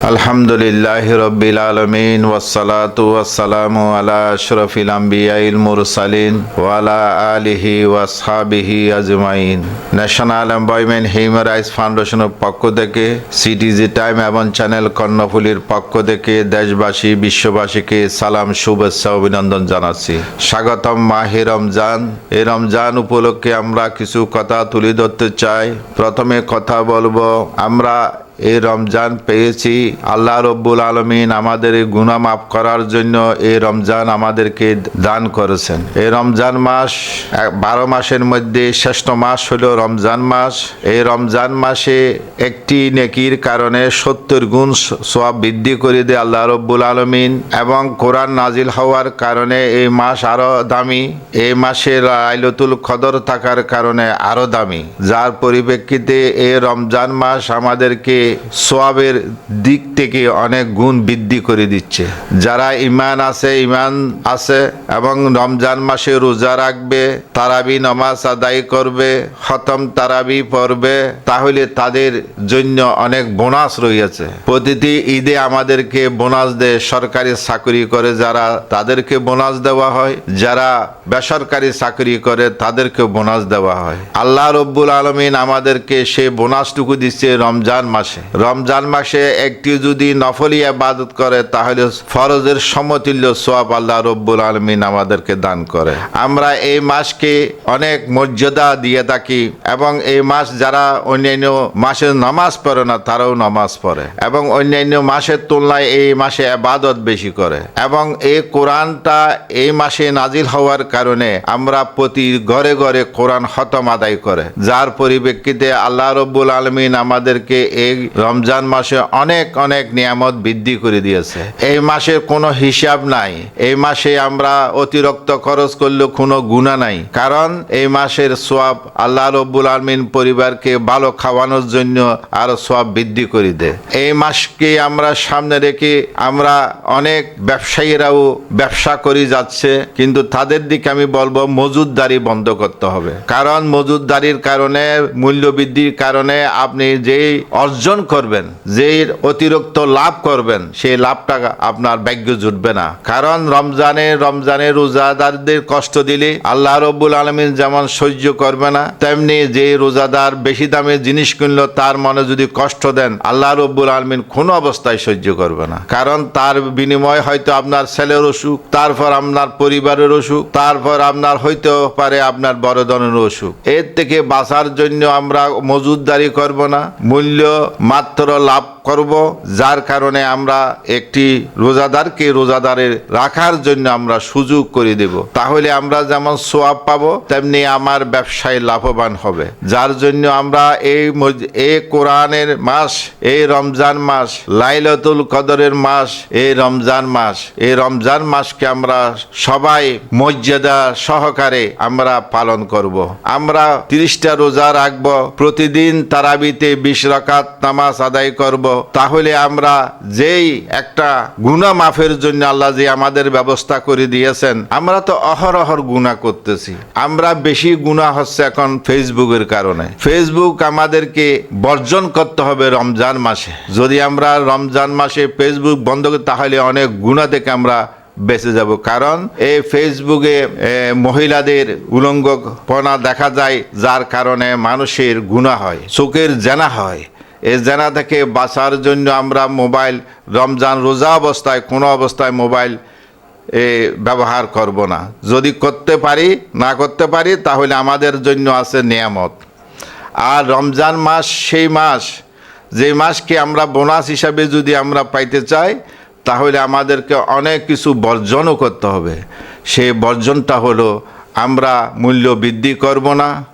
আলহামদুলিল্লাহ রব্বিল আলমিন ওয়াসালাতু ওয়াসালামু আলা আশরফিল আম্বিয়াইল মুরসালিন ওয়ালা আলিহি ওয়াসহাবিহি আজমাইন। ন্যাশনাল এমপ্লয়মেন্ট হিউম্যান রাইটস ফাউন্ডেশনের পক্ষ থেকে, সিটিজি টাইম এবং চ্যানেল কর্ণফুলির পক্ষ থেকে দেশবাসী, বিশ্ববাসীকে সালাম, শুভেচ্ছা, অভিনন্দন জানাচ্ছি। স্বাগতম মাহে রমজান। এই রমজান উপলক্ষে আমরা কিছু কথা তুলে ধরতে চাই। প্রথমে কথা বলব, আমরা এই রমজান পেয়েছি। আল্লাহ রব্বুল আলমিন আমাদের এই গুণা মাফ করার জন্য এই রমজান আমাদেরকে দান করেছেন। এই রমজান মাস বারো মাসের মধ্যে শ্রেষ্ঠ মাস হল রমজান মাস। এই রমজান মাসে একটি নেকির কারণে সত্তর গুণ সোয়াব বৃদ্ধি করে দেয় আল্লাহ রব্বুল আলমিন এবং কোরআন নাজিল হওয়ার কারণে এই মাস আরও দামি। এই মাসে আইলতুল খদর থাকার কারণে আরও দামি। যার পরিপ্রেক্ষিতে এই রমজান মাস আমাদেরকে সোয়াবের দিক থেকে অনেক গুণ বৃদ্ধি করে দিচ্ছে। যারা ইমান আছে ইমান আছে এবং রমজান মাসে রোজা রাখবে, তারাবি নামাজ আদায় করবে, খতম তারাবি পড়বে, তাহলে তাদের জন্য অনেক বোনাস রয়েছে। প্রতিটি ঈদে আমাদেরকে বোনাস দেয় সরকারি চাকরি করে যারা, তাদেরকে বোনাস দেওয়া হয়। যারা বেসরকারি চাকরি করে তাদেরকে বোনাস দেওয়া হয়। আল্লাহ রব্বুল আলমিন আমাদেরকে সে বোনাসটুকু দিচ্ছে রমজান মাসে। রমজান মাসে একটি যদি নফলি আবাদত করে, তাহলে ফরজের সমতুল্য সোয়াব আল্লাহ রব্বুল আলমিন আমাদেরকে দান করে। আমরা এই মাসকে অনেক মর্যাদা দিয়ে থাকি এবং এই মাস যারা অন্যান্য মাসে নামাজ পড়ে না, তারাও নামাজ পড়ে এবং অন্যান্য মাসের তুলনায় এই মাসে আবাদত বেশি করে এবং এই কোরআনটা এই মাসে নাজিল হওয়ার কারণে আমরা প্রতি ঘরে ঘরে কোরআন খতম আদায় করে। যার পরিপ্রেক্ষিতে আল্লাহ রব্বুল আলমিন আমাদেরকে এই রমজান মাসে অনেক অনেক নিয়ামত বৃদ্ধি করে দিয়েছে। এই মাসের কোনো হিসাব নাই। এই মাসে আমরা অতিরিক্ত খরচ করলেও কোনো গুণা নাই। কারণ এই মাসের সোয়াব আল্লাহ রব্বুল আলমিন পরিবারকে ভালো খাওয়ানোর জন্য আরও সোয়াব বৃদ্ধি করে দেয়। এই মাসকে আমরা সামনে রেখে আমরা অনেক ব্যবসায়ীরাও ব্যবসা করে যাচ্ছে। কিন্তু তাদের দিকে আমি বলব মজুদদারি বন্ধ করতে হবে। কারণ মজুদদারির কারণে মূল্য বৃদ্ধির কারণে আপনি যেই অর্জন করবেন, যেই অতিরিক্ত লাভ করবেন, সেই লাভটা আপনার ভাগ্য জুটবে না। কারণ রমজানে রমজানে রোজাদারদের কষ্ট দিলে আল্লাহ রব্বুল আলমিন যেমন সহ্য করবে না, তেমনি যে রোজাদার বেশি দামে জিনিস কিনলো, তার মনে যদি কষ্ট দেন, আল্লাহ রব্বুল আলমিন কোনো অবস্থায় সহ্য করবে না। কারণ তার বিনিময় হয়তো আপনার ছেলের অসুখ, তারপর আপনার পরিবারের অসুখ, তারপর আপনার হইতেও পারে আপনার বড় ধরনের অসুখ। এর থেকে বাঁচার জন্য আমরা মজুদদারি করব না, মূল্য মাত্র লাভ করব, যার কারণে আমরা একটি রোজাদারকে রোজাদারের রাখার জন্য আমরা সুযোগ করে দেব তাহলে আমরা যেমন সোয়াব পাবো, তেমনি আমার ব্যবসায় লাভবান হবে যার জন্য আমরা এই এই কোরআনের মাস, এই রমজান মাস, লাইলাতুল কদরের মাস, এই রমজান মাস, এই রমজান মাসকে আমরা সবাই মর্যাদা সহকারে আমরা পালন করব। আমরা তিরিশটা রোজা রাখব, প্রতিদিন তারাবিতে বিশ রাকাত নামাজ আদায় করব। তাহলে আমরা যেই একটা গুণা মাফের জন্য আল্লাহ যে আমাদের ব্যবস্থা করে দিয়েছেন, আমরা তো অহরহর গুণা করতেছি। আমরা বেশি গুণা হচ্ছে এখন ফেসবুকের কারণে। ফেসবুক আমাদেরকে বর্জন করতে হবে রমজান মাসে। যদি আমরা রমজান মাসে ফেসবুক বন্ধ করি, তাহলে অনেক গুণা থেকে আমরা বেঁচে যাব। কারণ এই ফেসবুকে মহিলাদের উলঙ্গপনা দেখা যায়, যার কারণে মানুষের গুণা হয়, চোখের জানা হয়। এই জানা থেকে বাঁচার জন্য আমরা মোবাইল রমজান রোজা অবস্থায় কোনো অবস্থায় মোবাইল এ, ব্যবহার করব না। যদি করতে পারি না করতে পারি তাহলে আমাদের জন্য আছে নিয়ামত। আর রমজান মাস সেই মাস যে মাসকে আমরা বোনাস হিসাবে যদি আমরা পাইতে চাই তাহলে আমাদেরকে অনেক কিছু বর্জনও করতে হবে। সেই বর্জনটা হলো আমরা মূল্য বৃদ্ধি করব না।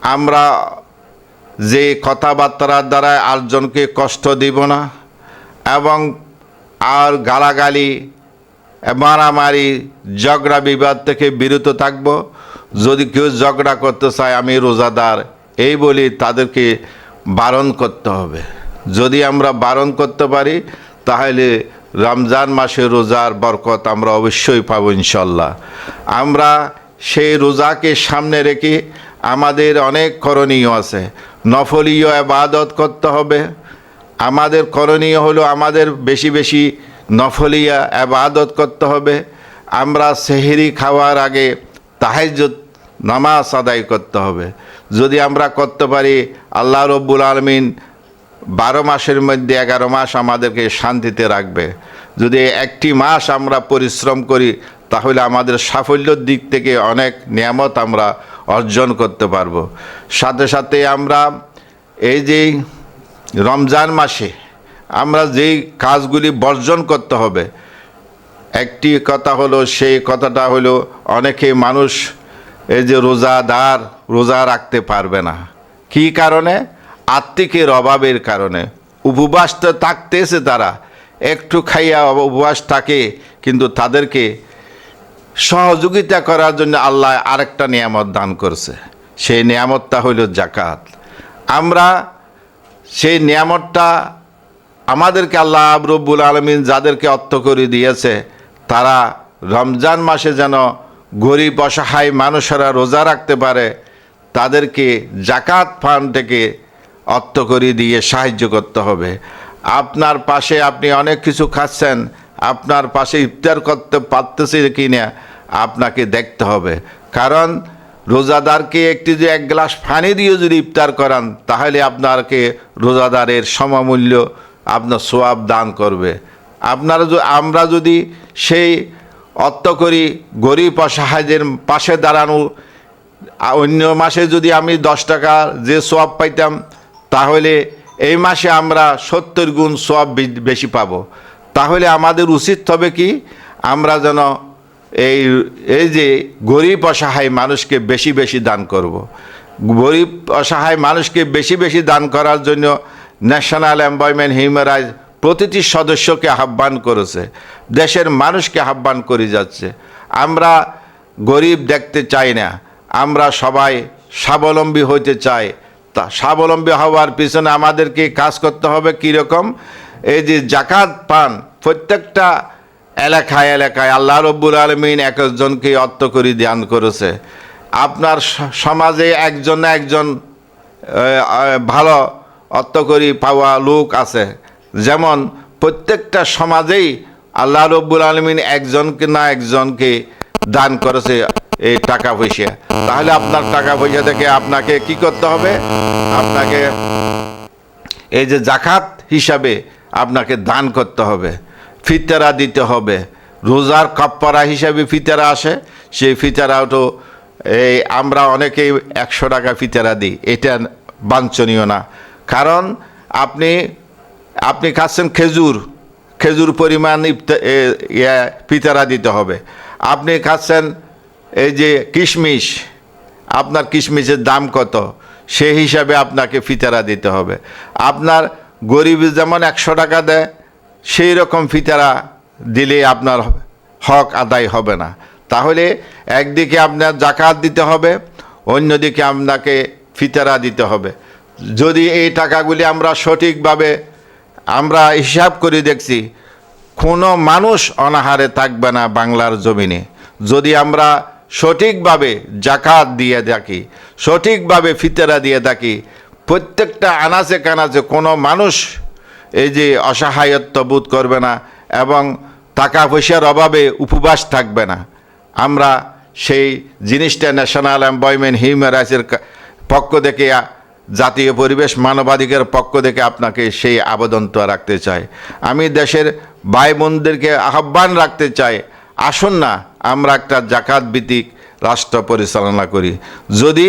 আমরা যে কথাবার্তার দ্বারা আরেকজনকে কষ্ট দিব না এবং আর গালাগালি, মারামারি, ঝগড়া বিবাদ থেকে বিরত থাকব। যদি কেউ ঝগড়া করতে চায়, আমি রোজাদার। এই বলি তাদেরকে বারণ করতে হবে। যদি আমরা বারণ করতে পারি, তাহলে রমজান মাসে রোজার বরকত আমরা অবশ্যই পাবো ইনশাল্লাহ। আমরা সেই রোজাকে সামনে রেখে আমাদের অনেক করণীয় আছে। নফলীয় আবাদত করতে হবে। আমাদের করণীয় হলো আমাদের বেশি বেশি নফলিয়া আবাদত করতে হবে। আমরা সেহেরি খাওয়ার আগে তাহাজ্জুদ, নামাজ আদায় করতে হবে। যদি আমরা করতে পারি, আল্লাহ রব্বুল আলমিন বারো মাসের মধ্যে এগারো মাস আমাদেরকে শান্তিতে রাখবে। যদি একটি মাস আমরা পরিশ্রম করি তাহলে আমাদের সাফল্যর দিক থেকে অনেক নিয়ামত আমরা অর্জন করতে পারব। সাথে সাথে আমরা এই যে রমজান মাসে আমরা যেই কাজগুলি বর্জন করতে হবে, একটি কথা হলো, সেই কথাটা হলো অনেকে মানুষ এই যে রোজাদার, রোজা রাখতে পারবে না। কী কারণে? আত্মিকের অভাবের কারণে। উপবাস তো থাকতেছে তারা। একটু খাইয়া উপবাস থাকে, কিন্তু তাদেরকে সহযোগিতা করার জন্য আল্লাহ আরেকটা নিয়ামত দান করছে। সেই নিয়ামতটা হইল জাকাত আমরা সেই নিয়ামতটা আমাদেরকে আল্লাহ রব্বুল আলমিন যাদেরকে অর্থ করে দিয়েছে, তারা রমজান মাসে যেন গরিব, অসহায় মানুষেরা রোজা রাখতে পারে, তাদেরকে জাকাত ফান্ড থেকে অর্থ করে দিয়ে সাহায্য করতে হবে। আপনার পাশে আপনি অনেক কিছু খাচ্ছেন, আপনার পাশে ইফতার করতে পারতেছে কি না আপনাকে দেখতে হবে। কারণ রোজাদারকে একটি যে এক গ্লাস পানি দিয়ে যদি ইফতার করান, তাহলে আপনাকে রোজাদারের সমমূল্য আপনার সোয়াব দান করবে। আপনারা আমরা যদি সেই অর্থ করি গরিব অসহায়দের পাশে দাঁড়ানো অন্য মাসে যদি আমি দশ টাকা যে সোয়াব পাইতাম, তাহলে এই মাসে আমরা সত্তর গুণ সোয়াব বেশি পাবো। তাহলে আমাদের উচিত হবে কি, আমরা যেন এই এই যে গরিব অসহায় মানুষকে বেশি বেশি দান করব। গরিব অসহায় মানুষকে বেশি বেশি দান করার জন্য ন্যাশনাল এমপ্লয়মেন্ট হিউম্যান রাইটস প্রতিটি সদস্যকে আহ্বান করেছে। দেশের মানুষকে আহ্বান করে যাচ্ছে। আমরা গরিব দেখতে চাই না। আমরা সবাই স্বাবলম্বী হইতে চাই। তা স্বাবলম্বী হওয়ার পিছনে আমাদেরকে কাজ করতে হবে কীরকম? এই যে জাকাত পান, প্রত্যেকটা এলাকায় এলাকায় আল্লাহ রব্বুল আলমিন একজনকে অর্থ করে দান করেছে। আপনার সমাজে একজন না একজন ভালো অর্থ করি পাওয়া লোক আছে। যেমন প্রত্যেকটা সমাজেই আল্লাহ রব্বুল আলমিন একজনকে না একজনকে দান করেছে এই টাকা পয়সা। তাহলে আপনার টাকা পয়সা থেকে আপনাকে কি করতে হবে? আপনাকে এই যে জাকাত হিসাবে আপনাকে দান করতে হবে। ফিতরা দিতে হবে। রোজার কাপ্পারা হিসাবে ফিতারা আসে সেই ফিতরাও এই আমরা অনেকেই একশো টাকা ফিতারা দিই এটা বাঞ্ছনীয় না। কারণ আপনি আপনি খাচ্ছেন খেজুর খেজুর পরিমাণ এ, দিতে হবে। আপনি খাচ্ছেন এই যে কিশমিশ আপনার কিশমিশের দাম কত সেই হিসাবে আপনাকে ফিতারা দিতে হবে। আপনার গরিব যেমন একশো টাকা দেয় সেই রকম ফিতারা দিলে আপনার হক আদায় হবে না। তাহলে একদিকে আপনার জাকাত দিতে হবে, অন্যদিকে আপনাকে ফিতারা দিতে হবে। যদি এই টাকাগুলি আমরা সঠিকভাবে আমরা হিসাব করে দেখছি, কোনো মানুষ অনাহারে থাকবে না বাংলার জমিনে। যদি আমরা সঠিকভাবে জাকাত দিয়ে থাকি, সঠিকভাবে ফিতেরা দিয়ে থাকি, প্রত্যেকটা আনাচে কানাচে কোনো মানুষ এই যে অসহায়ত্ব বোধ করবে না এবং টাকা পয়সার অভাবে উপবাস থাকবে না। আমরা সেই জিনিসটা ন্যাশনাল এমপ্লয়মেন্ট হিউম্যান রাইটসের পক্ষ থেকে জাতীয় পরিবেশ মানবাধিকার পক্ষ থেকে আপনাকে সেই আবেদনটা রাখতে চাই। আমি দেশের ভাই বোনদেরকে আহ্বান রাখতে চাই, আসুন না, আমরা একটা জাকাত ভিত্তিক রাষ্ট্র পরিচালনা করি। যদি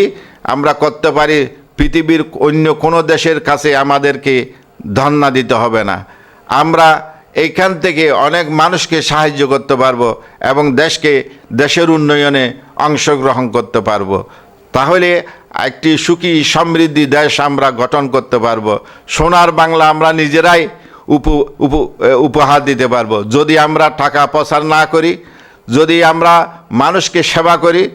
আমরা করতে পারি পৃথিবীর অন্য কোনো দেশের কাছে আমাদেরকে ধন্না দিতে হবে না। আমরা এইখান থেকে অনেক মানুষকে সাহায্য করতে পারব এবং দেশকে, দেশের উন্নয়নে অংশগ্রহণ করতে পারব। তাহলে একটি সুখী সমৃদ্ধি দেশ আমরা গঠন করতে পারব। সোনার বাংলা আমরা নিজেরাই উপ উপ, উপহার দিতে পারব। যদি আমরা টাকা প্রচার না করি, যদি আমরা মানুষকে সেবা করি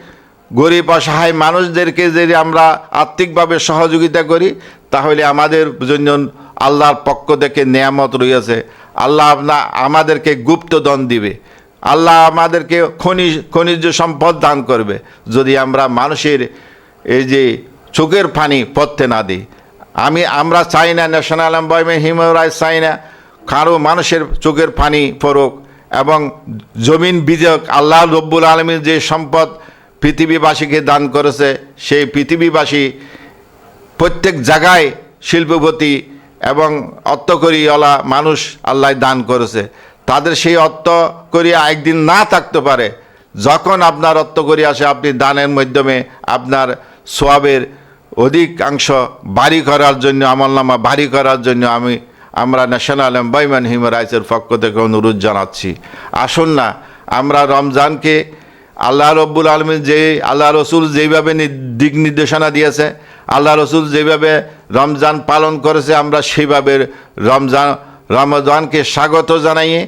গরিব, অসহায় মানুষদেরকে যদি আমরা আর্থিকভাবে সহযোগিতা করি, তাহলে আমাদের জন্য আল্লাহর পক্ষ থেকে নিয়ামত রয়েছে। আল্লাহ আপনা আমাদেরকে গুপ্তদন দিবে। আল্লাহ আমাদেরকে খনিজ খনিজ সম্পদ দান করবে। যদি আমরা মানুষের এই যে চোখের পানি পড়তে না দিই। আমি, আমরা চাই না, ন্যাশনাল এমপ্লয়মেন্ট, হিউম্যান রাইটস চাই না। কারও মানুষের চোখের পানি পড়ুক এবং জমিন বিজয়ক আল্লাহ রব্বুল আলমীর যে সম্পদ পৃথিবীবাসীকে দান করেছে, সেই পৃথিবীবাসী প্রত্যেক জায়গায় শিল্পপতি এবং অর্থকরীওয়ালা মানুষ আল্লাহ দান করেছে। তাদের সেই অর্থ করিয়া একদিন না থাকতে পারে। যখন আপনার অর্থ করি আসে, আপনি দানের মাধ্যমে আপনার সোয়াবের অধিকাংশ বাড়ি করার জন্য, আমলনামা বাড়ি করার জন্য আমি, আমরা ন্যাশনাল এমপ্লয়মেন্ট হিউম্যান রাইটসের পক্ষ থেকে অনুরোধ জানাচ্ছি। আসুন না, আমরা রমজানকে আল্লাহ রব্বুল আলমী যে আল্লাহ রসুল যেইভাবে দিক নির্দেশনা দিয়েছে, আল্লাহ রসুল যেভাবে রমজান পালন করেছে, আমরা সেইভাবে রমজান, রমজানকে স্বাগত জানাইয়ে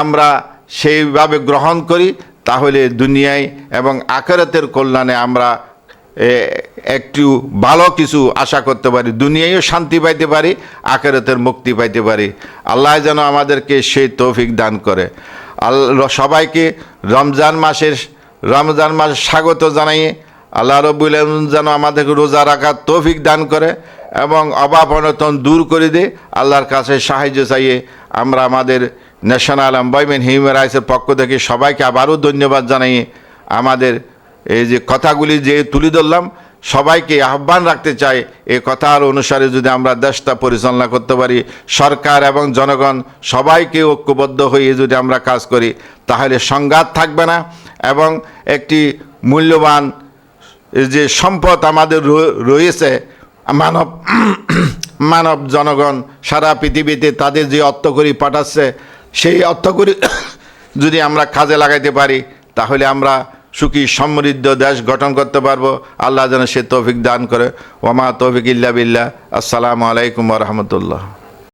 আমরা সেইভাবে গ্রহণ করি, তাহলে দুনিয়ায় এবং আখেরাতের কল্যাণে আমরা একটু ভালো কিছু আশা করতে পারি, দুনিয়ায়ও শান্তি পাইতে পারি, আখেরাতের মুক্তি পাইতে পারি। আল্লাহ যেন আমাদেরকে সেই তৌফিক দান করে। আল্লাহ সবাইকে রমজান মাসের রমজান মাস স্বাগত জানাইয়ে আল্লাহ রবুল যেন আমাদেরকে রোজা রাখার তৌফিক দান করে এবং অভাব অনটন দূর করে দে। আল্লাহর কাছে সাহায্য চাইয়ে আমরা আমাদের ন্যাশনাল এমপ্লয়মেন্ট হিউম্যান রাইটসের পক্ষ থেকে সবাইকে আবারও ধন্যবাদ জানাইয়ে আমাদের এই যে কথাগুলি যে তুলে ধরলাম, সবাইকে আহ্বান রাখতে চাই এ কথার অনুসারে যদি আমরা দেশটা পরিচালনা করতে পারি, সরকার এবং জনগণ সবাইকে ঐক্যবদ্ধ হয়ে যদি আমরা কাজ করি, তাহলে সংঘাত থাকবে না। এবং একটি মূল্যবান যে সম্পদ আমাদের রয়েছে, মানব মানব জনগণ সারা পৃথিবীতে তাদের যে অর্থকরি পাঠাচ্ছে, সেই অর্থকরি যদি আমরা কাজে লাগাইতে পারি, তাহলে আমরা সুখী, সমৃদ্ধ দেশ গঠন করতে পারব। আল্লাহ যেন সে তৌফিক দান করে। ওমা তৌফিক ইল্লা বিল্লাহ। আসসালামু আলাইকুম রহমতুল্লাহ।